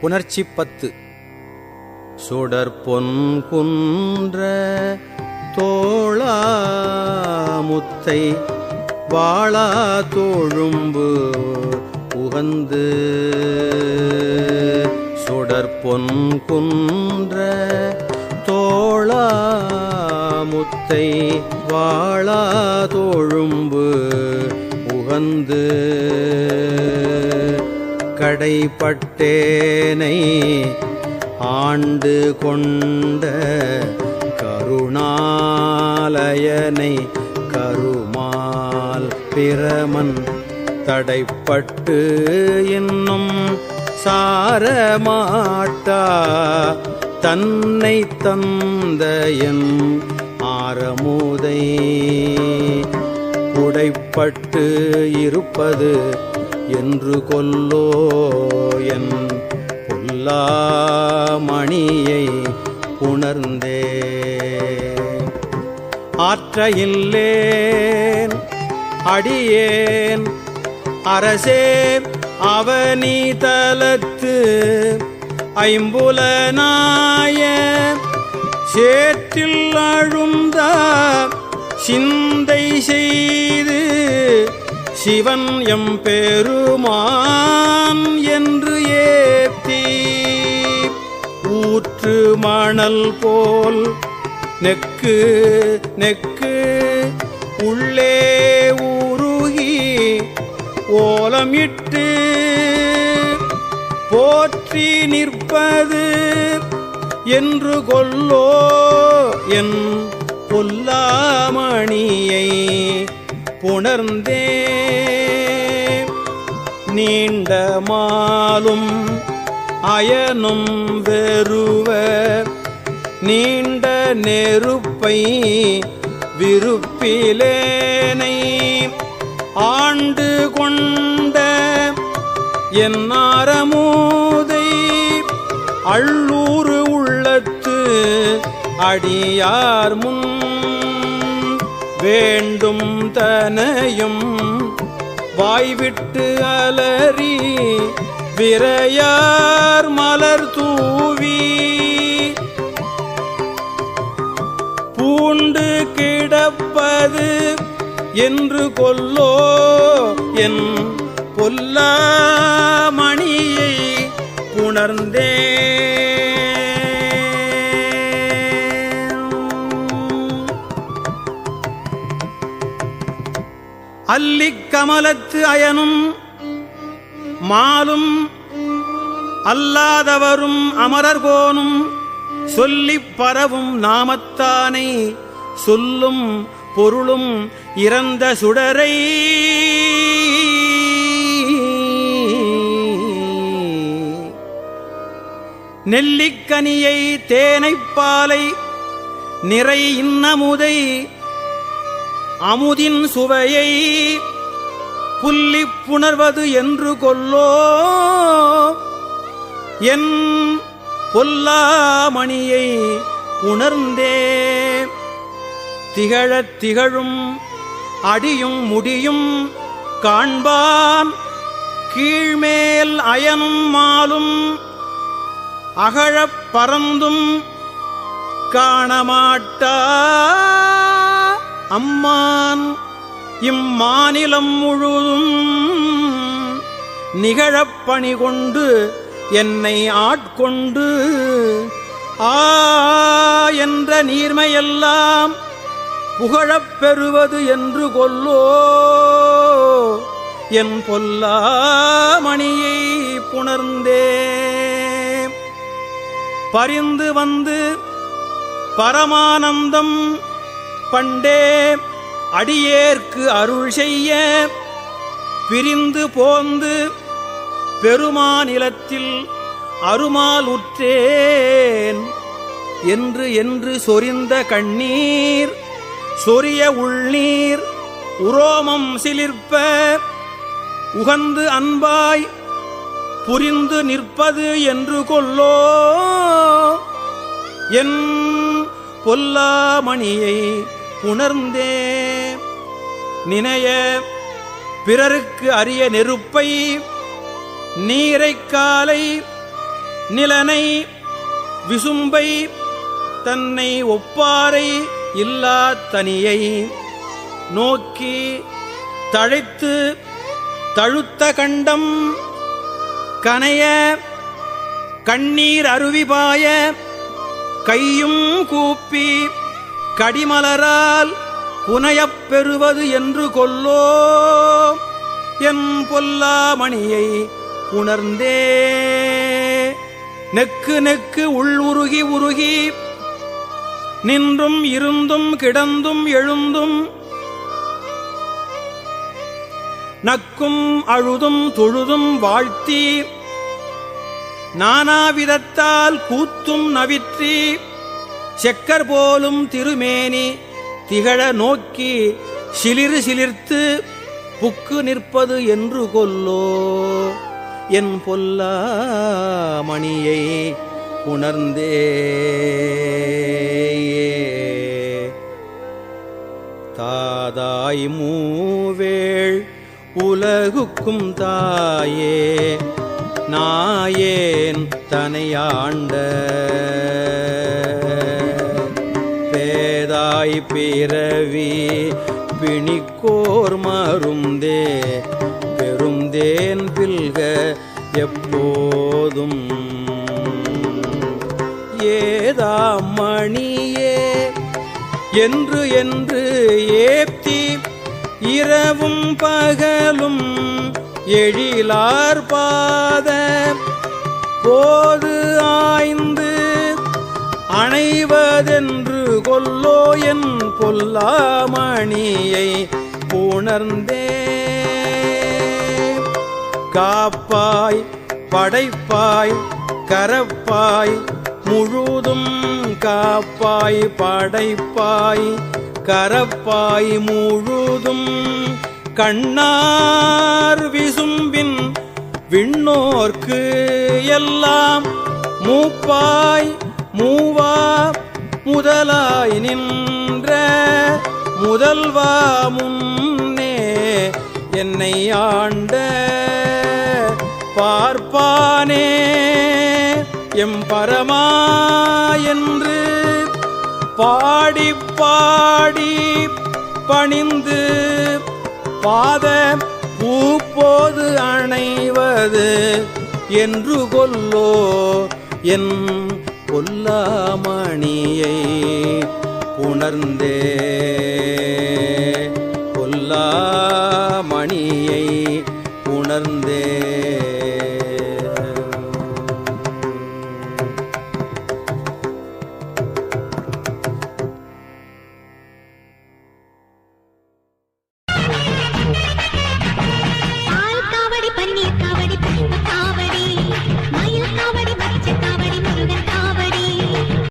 புணர்ச்சி பத்து. சுடர் பொன்குன்ற தோளாமுத்தை வாழா தோழும்பு உகந்து. சுடர் பொன்குன்ற தோளாமுத்தை வாழா தோழும்பு உகந்து. கடைப்பட்டேனை ஆண்டு கொண்ட கருணாலயனை கருமால் பிரமன் தடைப்பட்டு இன்னும் சாரமாட்டா. தன்னை தந்த என் ஆரமுதை உடைப்பட்டு இருப்பது என்று கொல்லோ என் பொல்லாமணியை உணர்ந்தே ஆற்ற இல்லேன் அடியேன் அரசே அவனி தலத்து ஐம்புலனாய சேற்றில் அழுந்த சிந்தை செய்து சிவன் எம் பெருமான் என்று ஏத்தி ஊற்று மணல் போல் நெக்கு நெக்கு உள்ளே உருகி ஓலமிட்டு போற்றி நிற்பது என்று கொல்லோ என் பொல்லாமணியை. புணர்ந்தே நீண்ட மாலும் அயனும் வெறுவ நீண்ட நெருப்பை விருப்பிலேனை ஆண்டு கொண்ட என் ஆரமூதை அள்ளூறு உள்ளத்து அடியார் முன் வேண்டும் தனையும் வாய்விட்டு அலறி விரையார் மலர் தூவி. பூண்டு கிடப்பது என்று கொல்லோ என் பொல்லாமணியை உணர்ந்தேன் அல்லிக் கமலத்து அயனும் மாலும் அல்லாதவரும் அமரர்கோனும் சொல்லிப் பரவும் நாமத்தானை சொல்லும் பொருளும் இறந்த சுடரை. நெல்லிக்கனியை தேனைப்பாலை நிறை இன்னமுதை அமுதின் சுவையை புள்ளி புணர்வது என்று கொல்லோ. என் பொல்லாமணியை உணர்ந்தே. திகழத் திகழும் அடியும் முடியும் காண்பான். கீழ்மேல் அயனும் மாலும் அகழப் பறந்தும் காணமாட்டா அம்மான் இம்மாநிலம் முழுதும் நிகழப்பணி கொண்டு என்னை ஆட்கொண்டு ஆ என்ற நீர்மையெல்லாம் புகழப் பெறுவது என்று கொல்லோ என் பொல்லாமணியை புணர்ந்தே பரிந்து வந்து பரமானந்தம் பண்டே அடியேற்கு அருள் செய்ய பிரிந்து போந்து பெருமாநிலத்தில் அருமால் உற்றேன். என்று என்று சொரிந்த கண்ணீர் சொரிய உள்நீர் உரோமம் சிலிர்ப்ப உகந்து அன்பாய் புரிந்து நிற்பது என்று கொல்லோ. என் பொல்லாமணியை உணர்ந்தே. நினைய பிறருக்கு அரிய நெருப்பை நீரைக் காலை நிலனை விசும்பை தன்னை ஒப்பாரை இல்லா தனியை நோக்கி தழைத்து தழுத்த கண்டம் கனைய கண்ணீர் அருவிபாய கையும் கூப்பி கடிமலரால் புனையப் பெறுவது என்று கொல்லோ என் பொல்லாமணியை உணர்ந்தே நெக்கு நெக்கு உள் உருகி உருகி நின்றும் இருந்தும் கிடந்தும் எழுந்தும் நக்கும் அழுதும் தொழுதும் வாழ்த்தி நானாவிதத்தால் கூத்தும் நவிற்றி செக்கர் போலும் திருமேனி திகழ நோக்கி சிலிர் சிலிர்த்து புக்கு நிற்பது என்று கொல்லோ என் பொல்லா மணியை உணர்ந்தே தாதாய் மூவேள் உலகுக்கும் தாயே நாயேன் தனையாண்ட பேதாய் பிறவி பிணிக்கோர் மருந்தே பெருந்தேன் பில்க எப்போதும். ஏதாம் மணியே என்று என்று ஏப்தி இரவும் பகலும் எழிலார் பாத போது ஆய்ந்து அணைவதென்று கொல்லோ என் பொல்லாமணியை உணர்ந்தே காப்பாய் படைப்பாய் கரப்பாய் முழுதும் காப்பாய் படைப்பாய் கரப்பாய் முழுதும் கண்ணார் விசும்பின் விண்ணோர்க்கு எல்லாம் மூப்பாய் மூவா முதலாய் நின்ற முதல்வா முன்னே என்னை ஆண்ட பார்ப்பானே. எம் பரமா என்று பாடி பாடி பணிந்து பாத பூப்போது அணைவது என்று கொல்லோ என் பொல்லாமணியை உணர்ந்தே பொல்லாமணியை உணர்ந்தே